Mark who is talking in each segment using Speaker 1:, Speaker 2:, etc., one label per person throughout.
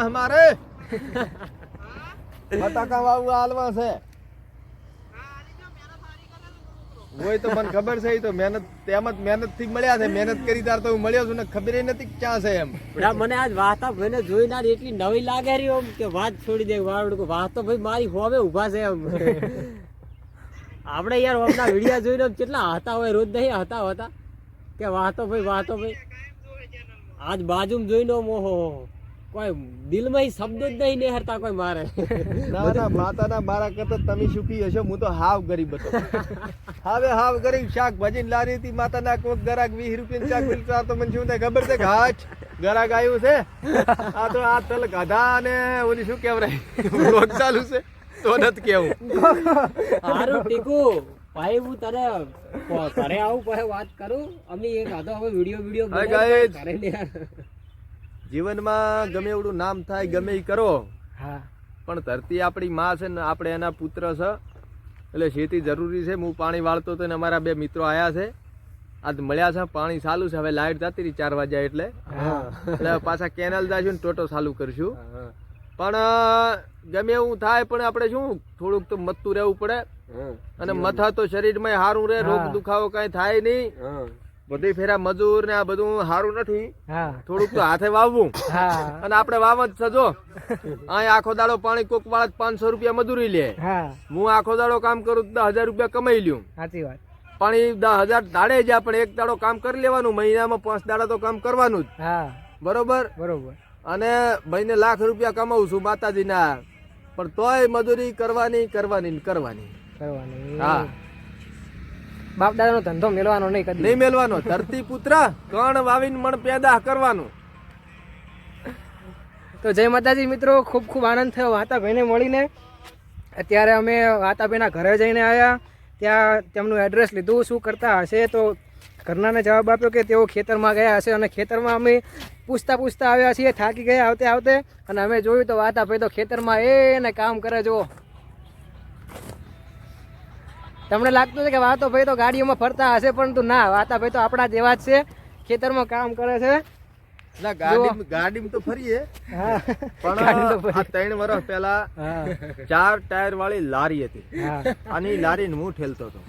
Speaker 1: વાહ મારે બટાકા વાવવા હાલવા છે હોય તો મને ખબર છે તો મહેનત તેમ જ મહેનતથી મળ્યા છે મહેનત કરી તાર તો હું મળ્યો છું ને ખબર નથી ક્યાં છે એમ
Speaker 2: ના મને આજ વાતા મને જોઈ ના એટલી નવી લાગે રહી ઓમ કે વાત છોડી દે વાવડ વાત તો ભાઈ મારી હોવે ઊભા છે એમ આપણે યાર ઓમના વિડિયા જોઈને કેટલા હતા હોય રોજ નહીં હતા હતા કે વાતો ભાઈ વાતો ભાઈ આજ બાજુમાં જોઈને આમ ઓહો કોઈ દિલમાં શબ્દ જ નહીં નેહરતા કોઈ મારે.
Speaker 1: ના ના માતાના મારા કરતા તમે સુખી હશો હું તો હાવ ગરીબ હતો. હવે હાવ ગરીબ શાક ભજીને લારી હતી માતાના કોક ગરાક વીસ રૂપિયા શાક મિલતા તો મને શું થાય ખબર છે ઘાટ ગરાક આવ્યું છે? આ તો આ તલ ગાધા અને ઓલી શું કેવરાય રોગ ચાલુ છે તો નથી કેવું
Speaker 2: સારું ટીકુ ભાઈ હું તને ઘરે આવું પછી વાત કરું. અમે એક આધો હવે વીડિયો વીડિયો બનાવી
Speaker 1: guys. જીવનમાં ગમે એવડું નામ થાય ગમે એ કરો.
Speaker 2: હા.
Speaker 1: પણ ધરતી આપણી માં છે ને આપણે એના પુત્ર છે. એટલે ખેતી જરૂરી છે. હું પાણી વાળતો હતો ને અમારા બે મિત્રો આયા છે. આજ મળ્યા છે. પાણી ચાલુ છે. હવે લાઈટ જતી રહી ચાર વાગ્યા એટલે. એટલે પાછા કેનલ જાશું ને ટોટો ચાલુ કરશું. પણ ગમે એવું થાય પણ આપણે શું થોડુંક તો મથતું રહેવું પડે. અને મથા તો શરીરમાં સારું રહે રોગ. દુખાવો કઈ થાય નહીં. બધી ફેરા મજૂર ને આ બધું સારું નથી. થોડુંક તો હાથે વાવવું. અને આપણે વાવ જ છે અહીં આખો દાડો પાણી કોક વાળા પાંચસો રૂપિયા મજૂરી લે.
Speaker 2: હું.
Speaker 1: આખો દાડો કામ કરું દસ હજાર રૂપિયા કમાઈ લ્યું.
Speaker 2: સાચી વાત.
Speaker 1: પણ એ દસ હજાર દાડે જ પણ એક દાડો કામ કરી લેવાનું. મહિનામાં પાંચ દાડા તો કામ કરવાનું જ. બરોબર?
Speaker 2: બરોબર.
Speaker 1: અને મહિને લાખ રૂપિયા કમાવું છું માતાજીના. પણ તોય મજૂરી કરવાની કરવાની કરવાની.
Speaker 2: કરવાની.
Speaker 1: હા.
Speaker 2: બાપ દાદાનો ધંધો મેળવાનો નહીં કદી.
Speaker 1: નહીં મેળવાનો. ધરતી પુત્ર કણ વાવીને મણ પેદા કરવાનું.
Speaker 2: તો જય માતાજી મિત્રો ખૂબ ખૂબ આનંદ થયો. વાતાભાઈને મળીને અત્યારે અમે વાતાભાઈના ઘરે જઈને આવ્યા. ત્યાં તેમનું એડ્રેસ લીધું શું કરતા હશે તો ઘરનાને જવાબ આપ્યો કે તેઓ ખેતરમાં ગયા હશે અને ખેતરમાં અમે પૂછતા પૂછતા આવ્યા છીએ થાકી ગયા આવતે આવતે. અને અમે જોયું તો વાતાભાઈ તો ખેતરમાં એને કામ કરે જો તમને લાગતું છે કે વાતાભાઈ તો ગાડીઓમાં ફરતા હશે પરંતુ ના વાતા ભાઈ તો આપણા જેવા જ છે. ખેતરમાં કામ કરે છે.
Speaker 1: ગાડી ગાડીમાં તો ફરીએ. પણ ત્રણ વર્ષ પહેલા ચાર ટાયર વાળી લારી હતી. અને એ હું ઠેલતો હતો.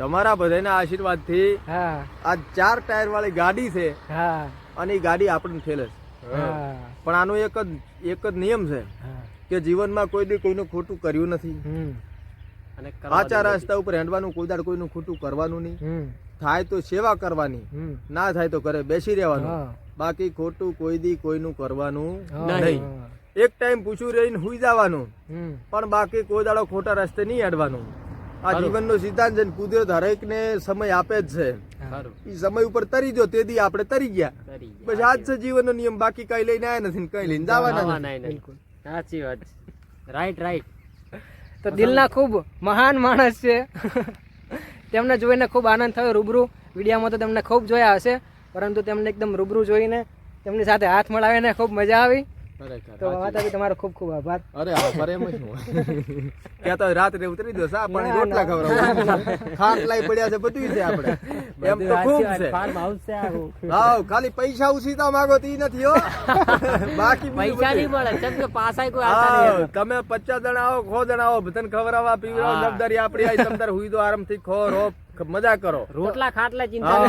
Speaker 1: તમારા બધાના આશીર્વાદથી આ ચાર ટાયર વાળી ગાડી છે અને એ ગાડી આપણને ઠેલે છે. પણ આનો એક જ એક જ નિયમ છે કે જીવનમાં કોઈ દી કોઈનું ખોટું કર્યું નથી. સાચા રસ્તા ઉપર હેંડવાનું કોઈ દાડ કોઈનું ખોટું કરવાનું નહીં. થાય તો સેવા કરવાની ના થાય તો ઘરે બેસી રહેવાનું. બાકી ખોટું કોઈ દી કોઈનું કરવાનું નહીં. એક ટાઈમ પૂછ્યું રહીને હુઈ જવાનું. પણ બાકી કોઈ દાડો ખોટા રસ્તે નહીં હેડવાનું. આ. જીવનનો સિદ્ધાંત છે ને કુદરત હરેક ને સમય આપે જ છે. એ સમય ઉપર તરી જો તે દી આપણે તરી ગયા. બસ આજ છે જીવનનો નિયમ બાકી કઈ લઈને આવ્યા નથી કઈ લઈને જવાના નથી.
Speaker 2: બિલકુલ. સાચી વાત રાઈટ રાઈટ. તો દિલના ખૂબ મહાન માણસ છે. તેમને જોઈને ખૂબ આનંદ થયો રૂબરૂ. વિડીયામાં તો તમને ખૂબ જોયા હશે. પરંતુ તેમને એકદમ રૂબરૂ જોઈને તેમની સાથે હાથ મળાવીને ખૂબ મજા આવી. તો માતાજી તમારો ખૂબ ખૂબ આભાર.
Speaker 1: અરે આભાર એમ શું હું તો રાત્રે ઉતરી દો સા પણ રોટલા ખવડાવવા ખાટલાય પડ્યા છે બધું છે આપણે. એમ તો ખૂબ છે હા ખાલી પૈસા ઉસીતા માંગો તી નથી હો. બાકી
Speaker 2: પૈસા નહીં મળે કેમ કે પાસાય કોઈ
Speaker 1: હા, તમે પચાસ જણા આવો ખો જણા આવો બધાને ખવડાવવા પીવડાવો
Speaker 2: જબદારી
Speaker 1: જવાબદારી આપણી આઈ તમતાર હુઈ દો આરામથી ખો રોપ મજા કરો.
Speaker 2: રોટલા ખાટલા
Speaker 1: ચિંતા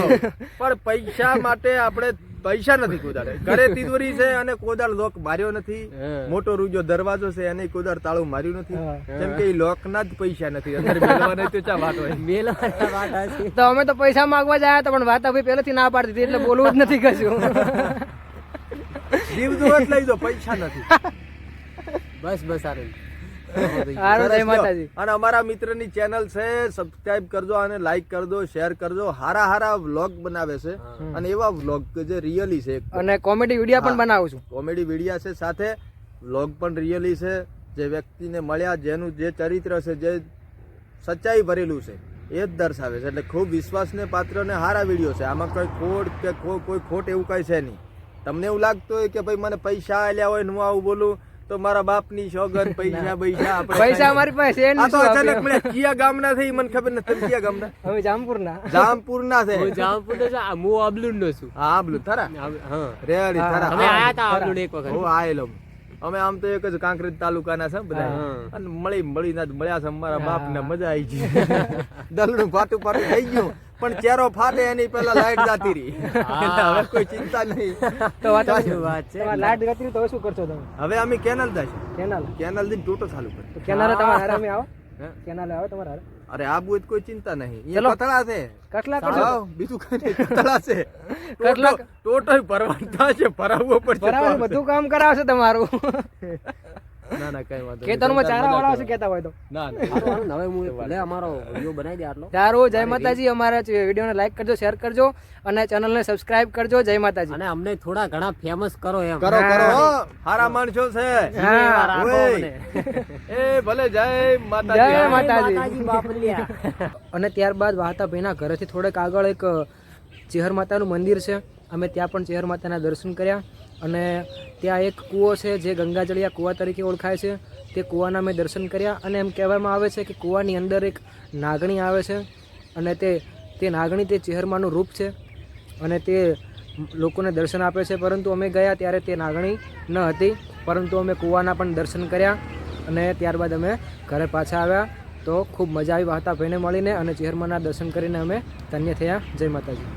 Speaker 1: પણ પૈસા માટે આપણે પૈસા નથી કોદાડે ઘરે તિજોરી છે અને કોદાળ લોક માર્યો નથી. મોટો રૂજો દરવાજો છે એને કોદાળ તાળું માર્યું નથી. કેમ કે એ લોક ના જ પૈસા નથી. અંદર મેળવાના તો ચા વાત હોય.
Speaker 2: તો અમે તો પૈસા માંગવા જ તો હતા પણ અભી પહેલેથી ના પાડતી હતી એટલે બોલવું જ નથી કશું.
Speaker 1: જીવ જો લઈ દો પૈસા નથી.
Speaker 2: બસ બસ જય
Speaker 1: લ્યો.
Speaker 2: માતાજી.
Speaker 1: અને અમારા મિત્રની ચેનલ છે સબસ્ક્રાઇબ કરજો અને લાઈક કરજો શેર કરજો. હારા હારા વ્લોગ બનાવે છે અને એવા વ્લોગ કે જે રિયલી છે
Speaker 2: અને કોમેડી વિડીયા પણ. બનાવું છું.
Speaker 1: કોમેડી વિડીયા છે સાથે વ્લોગ પણ રિયલી છે. જે વ્યક્તિને મળ્યા જેનું જે ચરિત્ર છે જે સચ્ચાઈ ભરેલું છે એ જ દર્શાવે છે. એટલે ખૂબ વિશ્વાસને પાત્ર ને સારા વીડિયો છે. આમાં કોઈ ખોટ કે કોઈ ખોટ એવું કઈ છે નહીં. તમને એવું લાગતું હોય કે ભાઈ મને પૈસા આલ્યા હોય હું આવું બોલું તો મારા બાપની સોગન પૈસા પૈસા
Speaker 2: પૈસા અમારી પાસે
Speaker 1: આ તો અચાનક
Speaker 2: મને
Speaker 1: મળ્યા કિયા ગામના થઈ મને ખબર નથી. તમે કિયા ગામના?
Speaker 2: અમે જામપુરના.
Speaker 1: જામપુરના છે.
Speaker 3: જામપુર નો છું. હું અબલુન નો છું.
Speaker 1: હા બોલું થરા?
Speaker 3: હા.
Speaker 1: રેડી થરા.
Speaker 3: અમે આયા તા. અબલુન એક વખત.
Speaker 1: હું આયેલો. અમે આમ તો એક જ કાંકરેજ તાલુકાના છે બધા. અને મળી મળી ના મળ્યા છે. અમારા બાપ ને મજા આવી ગઈ. દલનું ફાટું પાટું થઈ ગયું. પણ ચેરો ફાટે એની પહેલા લાઈટ જાતી રહી. હવે કોઈ ચિંતા નહીં.
Speaker 2: તો વાત
Speaker 3: વાત છે.
Speaker 2: લાઈટ ગતી રહી તો શું કરશો તમે?
Speaker 1: હવે અમે કેનલ જશું
Speaker 2: કેનાલ.
Speaker 1: કેનલથી ટોટો ચાલુ કરી
Speaker 2: તમારે હારે અમે આવો? કેનાલે આવો તમારે હારે.
Speaker 1: અરે આબુ હોય કોઈ ચિંતા નહીં. એ કથળા છે.
Speaker 2: કેટલા કરશો
Speaker 1: બીજું કઈ નહીં છે.
Speaker 2: કેટલા-
Speaker 1: ટોટલ ટોટો છે પડશે તો
Speaker 2: બધું કામ કરાવશે તમારું.
Speaker 1: ના ના કઈ વાંધો
Speaker 2: ખેતરમાં ચારા વાળા હશે
Speaker 1: કરો.
Speaker 2: કેતા હોય તો?
Speaker 1: ના ના.
Speaker 3: હવે હું ભલે અમારો વીડિયો બનાવી દે આટલો.
Speaker 2: સારું જય માતાજી અમારા વિડીયોને લાઈક કરજો શેર કરજો અને ચેનલને સબસ્ક્રાઇબ કરજો. જય માતાજી.
Speaker 3: અને અમને થોડા ઘણા ફેમસ કરો એમ.
Speaker 1: કરો કરો હારા માણસો છે. એ ભલે જય માતાજી.
Speaker 2: જય માતાજી.
Speaker 3: માતાજી
Speaker 2: અને ત્યારબાદ વાહતાભાઈના ઘરેથી થોડેક આગળ એક ચેહર માતાનું મંદિર છે. અમે ત્યાં પણ ચેહર માતાના દર્શન કર્યા. અને ત્યાં એક કૂવો છે જે ગંગાજળિયા કૂવા તરીકે ઓળખાય છે. તે કૂવાના મેં દર્શન કર્યા અને એમ કહેવામાં આવે છે કે કૂવાની અંદર એક નાગણી આવે છે અને તે તે નાગણી તે ચહેરમાનું રૂપ છે અને તે લોકોને દર્શન આપે છે. પરંતુ અમે ગયા ત્યારે તે નાગણી ન હતી. પરંતુ અમે કૂવાના પણ દર્શન કર્યા અને ત્યારબાદ અમે ઘરે પાછા આવ્યા. તો ખૂબ મજા આવી વાહતા ભાઈને મળીને અને ચેહરમાના દર્શન કરીને અમે ધન્ય થયા. જય માતાજી.